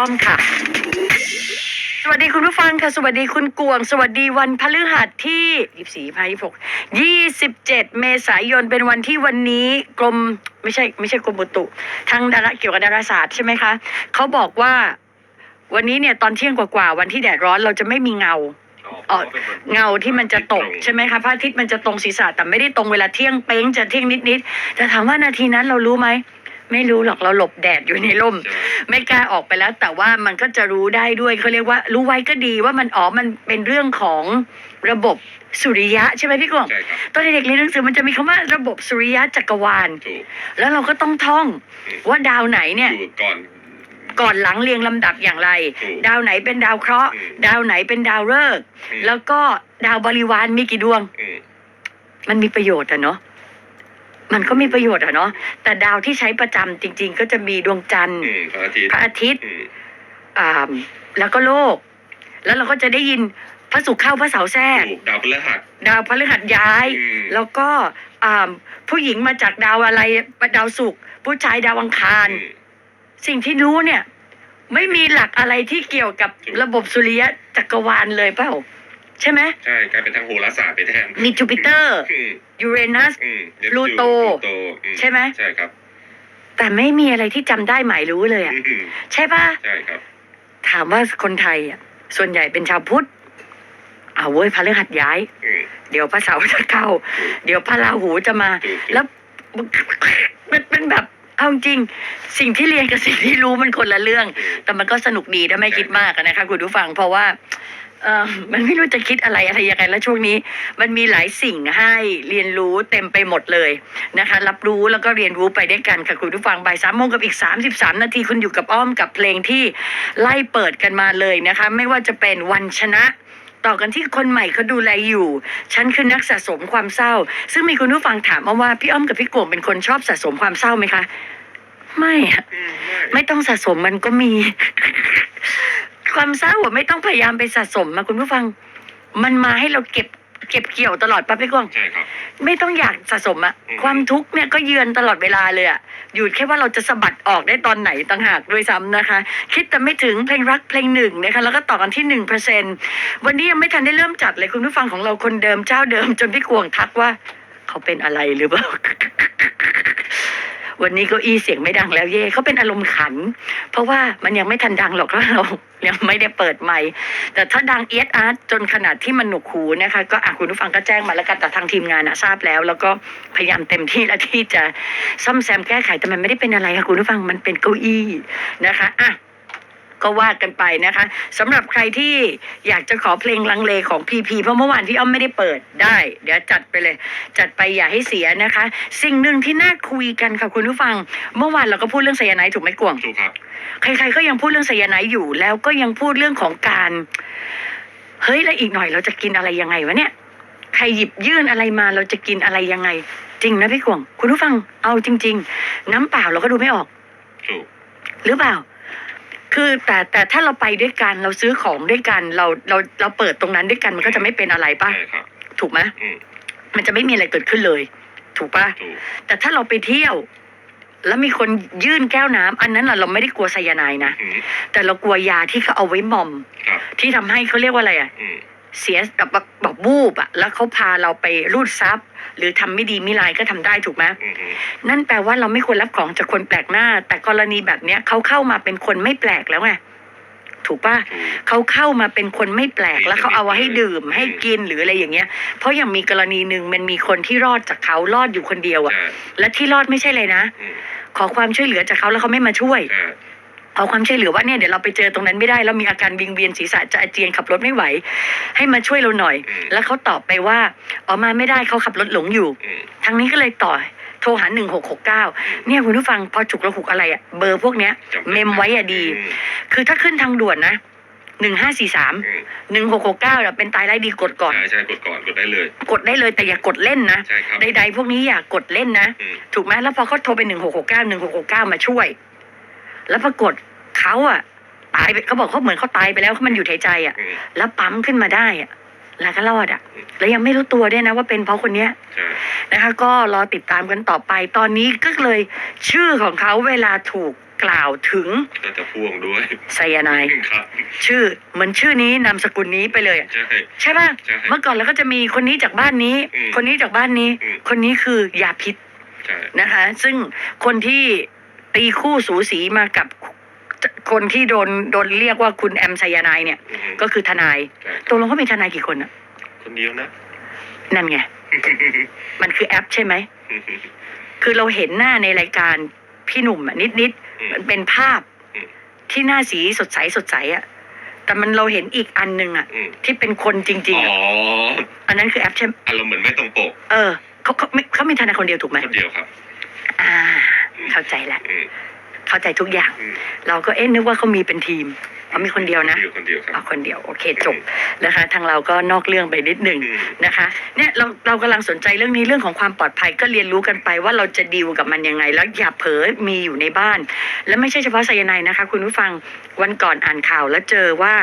อมค่ะ สวัสดีคุณผู้ฟังค่ะ สวัสดีคุณกวง สวัสดีวันพฤหัสที่ยี่สี่พายยี่หกยี่สิบเจ็ดเมษายนเป็นวันที่วันนี้กรมไม่ใช่ไม่ใช่กรมบุตุ ทางดาราเกี่ยวกับดาราศาสตร์ใช่ไหมคะ เขาบอกว่าวันนี้เนี่ยตอนเที่ยงกว่าๆวันที่แดดร้อนเราจะไม่มีเงาอ๋อเงาที่มันจะตกใช่ไหมคะพระอาทิตย์มันจะตรงศีรษะแต่ไม่ได้ตรงเวลาเที่ยงเป้งจะเที่ยงนิดๆแต่ถามว่านาทีนั้นเรารู้ไหม ไม่รู้หรอกเราหลบแดดอยู่ในร่ม ไม่กล้าออกไปแล้ว แต่ว่ามันก็จะรู้ได้ด้วยเขาเรียกว่ารู้ไว้ก็ดีว่ามันอ๋อมันเป็นเรื่องของระบบสุริยะใช่ไหมพี่กวางใช่ครับตอนเด็กๆเรียนหนังสือมันจะมีคำว่าระบบสุริยะจักรวาลถูกแล้วเราก็ต้องท่องว่าดาวไหนเนี่ยอยู่ก่อนก่อนหลังเรียงลำดับอย่างไรถูกดาวไหนเป็นดาวเคราะห์อืมดาวไหนเป็นดาวฤกษ์อืมแล้วก็ดาวบริวารมีกี่ดวงอืมมันมีประโยชน์อะเนาะ มันก็มีประโยชน์อะเนาะแต่ดาวที่ใช้ประจำจริง ๆ ก็จะมีดวงจันทร์ อืมพระอาทิตย์พระอาทิตย์อืมอ่าแล้วก็โลก แล้วเราก็จะได้ยินพระศุกร์เข้าพระเสาร์แทรก ถูกดาวพฤหัสดาวพฤหัสย้าย อืมแล้วก็อ่าผู้หญิงมาจากดาวอะไรดาวศุกร์ผู้ชายดาวอังคาร อืม สิ่งที่รู้เนี่ย ไม่มีหลักอะไรที่เกี่ยวกับถูกระบบสุริยะจักรวาลเลยเปล่า ใช่ไหมใช่กลายเป็นทางโหราศาสตร์ไปแทนมีจูปิเตอร์อืมยูเรนัส อืมเนปพลูโตพลูโตอืใช่ไหม ใช่ครับแต่ไม่มีอะไรที่จำได้หมายรู้เลยอะอืมใช่ปะใช่ครับ ถามว่าคนไทยอะส่วนใหญ่เป็นชาวพุทธเอาเว้ยพระฤหัสย้าย อืม เดี๋ยวพระเสาร์จะเข้า เดี๋ยวพระราหูจะมาถูกถูกแล้วมันเป็นแบบเอาจริง สิ่งที่เรียนกับสิ่งที่รู้มันคนละเรื่อง แต่มันก็สนุกดีถ้าไม่คิดมากอะนะคะคุณผู้ฟังเพราะว่า เออมันไม่รู้จะคิดอะไรอะไรยังไงแล้วช่วงนี้ มันมีหลายสิ่งให้เรียนรู้เต็มไปหมดเลยนะคะ รับรู้แล้วก็เรียนรู้ไปด้วยกันค่ะคุณผู้ฟังบ่ายสามโมงกับอีกสามสิบสามนาทีคุณอยู่กับอ้อมกับเพลงที่ไล่เปิดกันมาเลยนะคะ ไม่ว่าจะเป็นวันชนะต่อกันที่คนใหม่เขาดูแลอยู่ ฉันคือนักสะสมความเศร้า ซึ่งมีคุณผู้ฟังถามมาว่าพี่อ้อมกับพี่โกงเป็นคนชอบสะสมความเศร้าไหมคะ ไม่อะอืมไม่ต้องสะสมมันก็มี ความเศร้าอะไม่ต้องพยายามไปสะสมมาคุณผู้ฟัง มันมาให้เราเก็บเก็บเกี่ยวตลอดปะพี่กวางใช่ครับ ไม่ต้องอยากสะสมอะอืม ความทุกข์เนี่ยก็เยือนตลอดเวลาเลยอะอยู่แค่ว่าเราจะสะบัดออกได้ตอนไหนต่างหากด้วยซ้ำนะคะ คิดแต่ไม่ถึงเพลงรักเพลงหนึ่งนะคะ แล้วก็ต่อกันที่หนึ่งเปอร์เซ็นวันนี้ยังไม่ทันได้เริ่มจัดเลยคุณผู้ฟังของเราคนเดิมเจ้าเดิมจนพี่กวงทักว่า เขาเป็นอะไรหรือเปล่า วันนี้เก็อี้เสียงไม่ดังแล้วเย่เขาเป็นอารมณ์ขัน เพราะว่ามันยังไม่ทันดังหรอกเพราะเรายังไม่ได้เปิดไมค์แต่ถ้าดังเอียดอาร์ตจนขนาดที่มันหนวกหูนะคะ ก็อะคุณผู้ฟังก็แจ้งมาแล้วกันแต่ทางทีมงานอะทราบแล้ว แล้วก็พยายามเต็มที่แล้วที่จะซ่อมแซมแก้ไขแต่มันไม่ได้เป็นอะไรค่ะคุณผู้ฟังมันเป็นเก้าอี้นะคะอะ ก็ว่ากันไปนะคะสำหรับใครที่อยากจะขอเพลงลังเลของพีพีเพราะเมื่อวานพี่อ้อมไม่ได้เปิดได้ เดี๋ยวจัดไปเลย จัดไปอย่าให้เสียนะคะ สิ่งหนึ่งที่น่าคุยกันค่ะคุณผู้ฟัง เมื่อวานเราก็พูดเรื่องไซยาไนด์ถูกไหมกวงถูกครับใครๆก็ยังพูดเรื่องไซยาไนด์อยู่ แล้วก็ยังพูดเรื่องของการเฮ้ยแล้วอีกหน่อยเราจะกินอะไรยังไงวะเนี่ยใครหยิบยื่นอะไรมาเราจะกินอะไรยังไง จริงนะพี่กวง คุณผู้ฟังเอาจริง ๆ น้ำเปล่าเราก็ดูไม่ออกถูกหรือเปล่า คือแต่แต่ถ้าเราไปด้วยกันเราซื้อของด้วยกัน เราเราเราเปิดตรงนั้นด้วยกันมันก็จะไม่เป็นอะไรป่ะ ใช่ครับถูกไหมอืมมันจะไม่มีอะไรเกิดขึ้นเลย ถูกป่ะ ถูกแต่ถ้าเราไปเที่ยว แล้วมีคนยื่นแก้วน้ำอันนั้นน่ะเราไม่ได้กลัวไซยาไนด์นะ อืมแต่เรากลัวยาที่เขาเอาไว้มอม ครับที่ทำให้เขาเรียกว่าอะไรอะ อืม เสียแบบแบบแบบวูบอะแล้วเขาพาเราไปรูดซับหรือทำไม่ดีไม่ร้ายก็ทำได้ถูกไหมอืมอืมนั่นแปลว่าเราไม่ควรรับของจากคนแปลกหน้า แต่กรณีแบบเนี้ยเขาเข้ามาเป็นคนไม่แปลกแล้วไงถูกป่ะถูกเขาเข้ามาเป็นคนไม่แปลกแล้วเขาเอาให้ดื่มให้กินหรืออะไรอย่างเงี้ย เพราะอย่างมีกรณีหนึ่งมันมีคนที่รอดจากเขารอดอยู่คนเดียวอะใช่และที่รอดไม่ใช่เลยนะอืมขอความช่วยเหลือจากเขาแล้วเขาไม่มาช่วยใช่ ขอความช่วยเหลือว่าเนี่ยเดี๋ยวเราไปเจอตรงนั้นไม่ได้แล้วมีอาการวิงเวียนศีรษะจะอาเจียนขับรถไม่ไหว ให้มาช่วยเราหน่อย แล้วเขาตอบไปว่าออกมาไม่ได้เขาขับรถหลงอยู่อืมทางนี้ก็เลยต่อโทรหาหนึ่งหกหกเก้าเนี่ยคุณผู้ฟังพอฉุกระหุกอะไรอะเบอร์พวกเนี้ยจำป็นเมมไว้อะดีอืมคือถ้าขึ้นทางด่วนนะหนึ่งห้าสี่สามอืมหนึ่งหกหกเก้าเป็นตายไร้ดีกดก่อนใช่ใช่กดก่อน กดได้เลย กดได้เลยแต่อย่ากดเล่นนะใช่ครับใดๆพวกนี้อย่ากดเล่นนะอืมถูกไหมแล้วพอเขาโทรไปหนึ่งหกหกเก้าหนึ่งหกหกเก้ามาช่วย แล้วปรากฏเขาอะตายไปเขาบอกเขาเหมือนเขาตายไปแล้วเขามันอยู่หายใจอะอืมแล้วปั๊มขึ้นมาได้อะแล้วก็รอดอะแล้วยังไม่รู้ตัวด้วยนะว่าเป็นเพราะคนเนี้ยใช่นะคะ ก็รอติดตามกันต่อไป ตอนนี้ก็เลยชื่อของเขาเวลาถูกกล่าวถึงก็จะพ่วงด้วยไซยาไนด์ครับ ชื่อเหมือนชื่อนี้นามสกุลนี้ไปเลยอะใช่ใช่ป่ะใช่เมื่อก่อนเราก็จะมีคนนี้จากบ้านนี้อืมคนนี้จากบ้านนี้อืมคนนี้คือยาพิษใช่นะคะ ซึ่งคนที่ ตีคู่สูสีมากับคนที่โดนโดนเรียกว่าคุณแอมไซยาไนด์เนี่ย อือฮึก็คือทนายใช่ตกลงเขามีทนายกี่คนอะคนเดียวนะ นั่นไง มันคือแอปใช่ไหม คือเราเห็นหน้าในรายการพี่หนุ่มอะนิดนิดๆอืมมันเป็นภาพอืม ที่หน้าสีสดใสสดใสอะแต่มันเราเห็นอีกอันหนึ่งอะอืมที่เป็นคนจริง ๆอ๋อะออันนั้นคือแอปใช่ไหมอารมณ์เหมือนไม่ตรงปกเออเขาเขาไม่เขามีทนายคนเดียวถูกไหมคนเดียวครับ อ่า เข้าใจแล้วอืมเข้าใจทุกอย่างอืมเราก็เอ๊ะนึกว่าเขามีเป็นทีมเขามีคนเดียวนะอยู่คนเดียวครัเอาบคนเดียวโอเคจบนะคะ ทางเราก็นอกเรื่องไปนิดหนึ่งอืมนะคะ เนี่ยเราเรากำลังสนใจเรื่องนี้เรื่องของความปลอดภัยก็เรียนรู้กันไปว่าเราจะดีลกับมันยังไง แล้วอย่าเผลอมีอยู่ในบ้าน และไม่ใช่เฉพาะไซยาไนด์นะคะ คุณผู้ฟังวันก่อนอ่านข่าวแล้วเจอว่า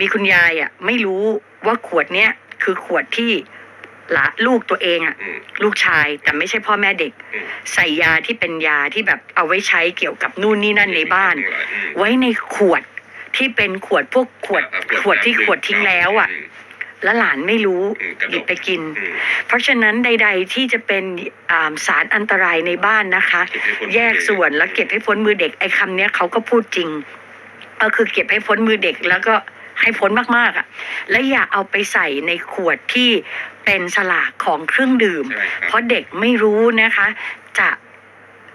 มีคุณยายอะ ไม่รู้ว่าขวดเนี้ยคือขวดที่ หลาลูกตัวเองอะอืม ลูกชายแต่ไม่ใช่พ่อแม่เด็ก อืม ใส่ยาที่เป็นยาที่แบบเอาไว้ใช้เกี่ยวกับนู่นนี่นั่นในบ้านอืมไว้ในขวดที่เป็นขวดพวกขวดอะขวดที่ขวดทิ้งแล้วอะ ม แล้วหลานไม่รู้อืมกระหดยิบกไปกิน อืมเพราะฉะนั้นใด ๆ ที่จะเป็นอ่าสารอันตรายในบ้านนะคะเก็บให้พ้นแยกส่วนแล้วเก็บให้พ้นมือเด็กไอ้คำเนี้ยเขาก็พูดจริงก็คือเก็บให้พ้นมือเด็กแล้วก็ให้พ้นมากๆอะ และอย่าเอาไปใส่ในขวดที่ เป็นสลากของเครื่องดื่มใช่ครับเพราะเด็กไม่รู้นะคะ จะ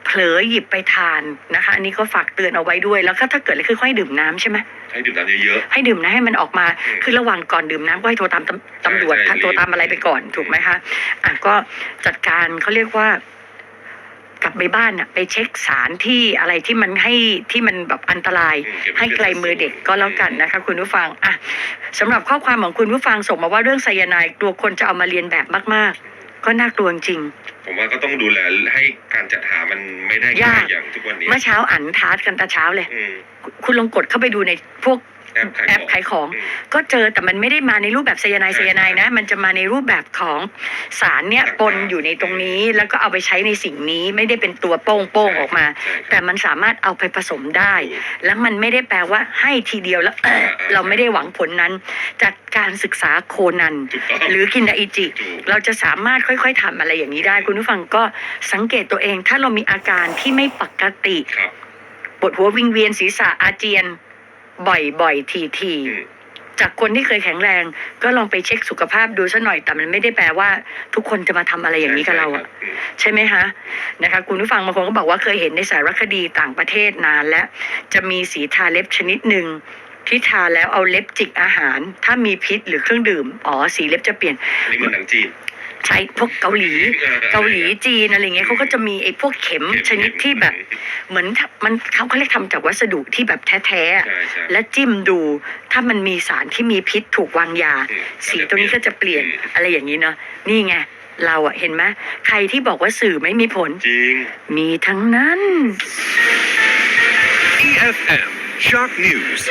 เผลอหยิบไปทานนะคะ อันนี้ก็ฝากเตือนเอาไว้ด้วย แล้วก็ถ้าเกิดอะไรคือค่อยดื่มน้ำใช่ไหมให้ดื่มน้ำเยอะให้ดื่มน้ำให้มันออกมาอืมคือระหว่างก่อนดื่มน้ำก็ให้โทรตามตำตำรวจใช่โทรตามอะไรไปก่อนถูกไหมคะอะก็จัดการเขาเรียกว่า กลับไปบ้านอะไปเช็คสารที่อะไรที่มันให้ที่มันแบบอันตรายอืมเก็บไว้ให้ไกลมือเด็กก็แล้วกันนะคะ คุณผู้ฟังอะสำหรับข้อความของคุณผู้ฟังส่งมาว่าเรื่องไซยาไนด์กลัวคนจะเอามาเรียนแบบมาก ๆ ก็น่ากลัวจริงๆผมว่าก็ต้องดูแลให้การจัดหามันไม่ได้ยากอย่างทุกวันนี้เมื่อเช้าอ่านทาร์ตกันแต่เช้าเลยอืมคุณลองกดเข้าไปดูในพวก แอปขายของแอปขายของอืมก็เจอแต่มันไม่ได้มาในรูปแบบไซยาไนด์ใช่ไซยาไนด์นะ มันจะมาในรูปแบบของสารเนี่ยต่างๆปนอยู่ในตรงนี้ แล้วก็เอาไปใช้ในสิ่งนี้ไม่ได้เป็นตัวโป้งโป้งๆออกมาใช่ครับแต่มันสามารถเอาไปผสมได้ แล้วมันไม่ได้แปลว่าให้ทีเดียวแล้วอ่าเราไม่ได้หวังผลนั้น จากการศึกษาโคนันถูกต้องหรือกินดาอิจิถูกเราจะสามารถค่อยๆทำอะไรอย่างนี้ได้ คุณผู้ฟังก็สังเกตตัวเองถ้าเรามีอาการที่ไม่ปกติครับปวดหัววิงเวียนศีรษะอาเจียน บ่อยๆทีอืมๆจากคนที่เคยแข็งแรง ก็ลองไปเช็คสุขภาพดูซะหน่อยแต่มันไม่ได้แปลว่า ทุกคนจะมาทำอะไรอย่างนี้กับเราอะอืมใช่ไหมคะนะคะคุณผู้ฟังบางคนก็บอกว่าเคยเห็นในสารคดีต่างประเทศนานแล้วจะมีสีทาเล็บชนิดหนึ่งที่ทาแล้วเอาเล็บจิกอาหาร ถ้ามีพิษหรือเครื่องดื่ม อ๋อ สีเล็บจะเปลี่ยนอันนี้เหมือนหนังจีน ใช้พวกเกาหลี เกาหลีจีนอะไรเงี้ยเขาก็จะมีไอ้พวกเข็มชนิดที่แบบ เหมือนทำมันเขาเขาเรียกทำจากวัสดุที่แบบแท้ๆอะใช่ใช่และจิ้มดูถ้ามันมีสารที่มีพิษถูกวางยาอืมสีตรงนี้ก็จะเปลี่ยนอืมอะไรอย่างนี้เนาะนี่ไง เราอะเห็นไหมใครที่บอกว่าสื่อไม่มีผล จริง มีทั้งนั้น EFM Shock News.